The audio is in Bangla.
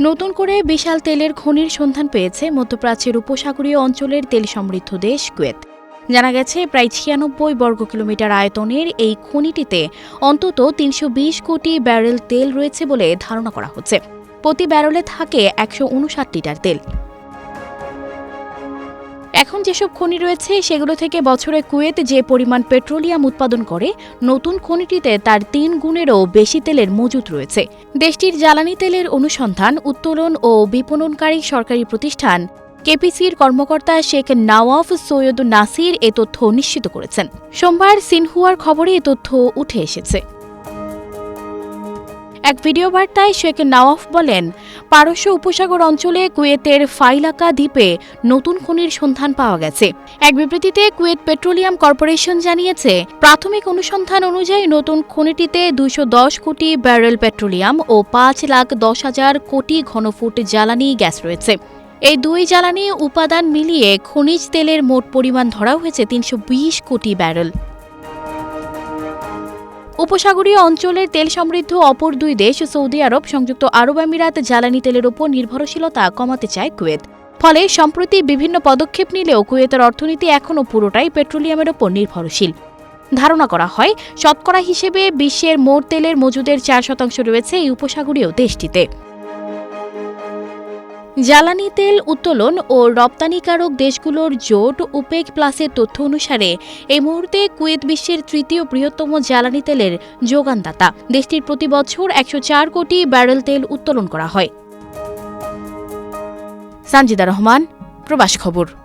নতুন করে বিশাল তেলের খনির সন্ধান পেয়েছে মধ্যপ্রাচ্যের উপসাগরীয় অঞ্চলের তেল সমৃদ্ধ দেশ কুয়েত। জানা গেছে, প্রায় ছিয়ানব্বই বর্গ কিলোমিটার আয়তনের এই খনিটিতে অন্তত তিনশো বিশ কোটি ব্যারেল তেল রয়েছে বলে ধারণা করা হচ্ছে। প্রতি ব্যারেলে থাকে একশো উনষাট লিটার তেল। এখন যেসব খনি রয়েছে, সেগুলো থেকে বছরে কুয়েত যে পরিমাণ পেট্রোলিয়াম উৎপাদন করে, নতুন খনিটিতে তার তিন গুণেরও বেশি তেলের মজুত রয়েছে। দেশটির জ্বালানি তেলের অনুসন্ধান, উত্তোলন ও বিপণনকারী সরকারি প্রতিষ্ঠান কেপিসির কর্মকর্তা শেখ নওয়াফ সৈয়দ নাসির এ তথ্য নিশ্চিত করেছেন। সোমবার সিনহুয়ার খবরে এ তথ্য উঠে এসেছে। এক ভিডিও বার্তায় শেখ নওয়াফ বলেন, পারস্য উপসাগর অঞ্চলে কুয়েতের ফাইলাকা দ্বীপে নতুন খনির সন্ধান পাওয়া গেছে। এক বিবৃতিতে কুয়েত পেট্রোলিয়াম কর্পোরেশন জানিয়েছে, প্রাথমিক অনুসন্ধান অনুযায়ী নতুন খনিটিতে দুইশো দশ কোটি ব্যারেল পেট্রোলিয়াম ও পাঁচ লাখ দশ হাজার কোটি ঘনফুট জ্বালানি গ্যাস রয়েছে। এই দুই জ্বালানি উপাদান মিলিয়ে খনিজ তেলের মোট পরিমাণ ধরা হয়েছে তিনশো বিশ কোটি ব্যারেল। উপসাগরীয় অঞ্চলের তেল সমৃদ্ধ অপর দুই দেশ, সৌদি আরব, সংযুক্ত আরব আমিরাত, জ্বালানি তেলের ওপর নির্ভরশীলতা কমাতে চায় কুয়েত। ফলে সম্প্রতি বিভিন্ন পদক্ষেপ নিলেও কুয়েতের অর্থনীতি এখনও পুরোটাই পেট্রোলিয়ামের ওপর নির্ভরশীল। ধারণা করা হয়, শতকরা হিসেবে বিশ্বের মোট তেলের মজুদের চার শতাংশ রয়েছে এই উপসাগরীয় দেশটিতে। জ্বালানি তেল উত্তোলন ও রপ্তানিকারক দেশগুলোর জোট উপেক প্লাসের তথ্য অনুসারে, এই মুহূর্তে কুয়েত বিশ্বের তৃতীয় বৃহত্তম জ্বালানি তেলের যোগানদাতা। দেশটির প্রতি বছর একশো চার কোটি ব্যারেল তেল উত্তোলন করা হয়। সানজিদা রহমান, প্রবাস খবর।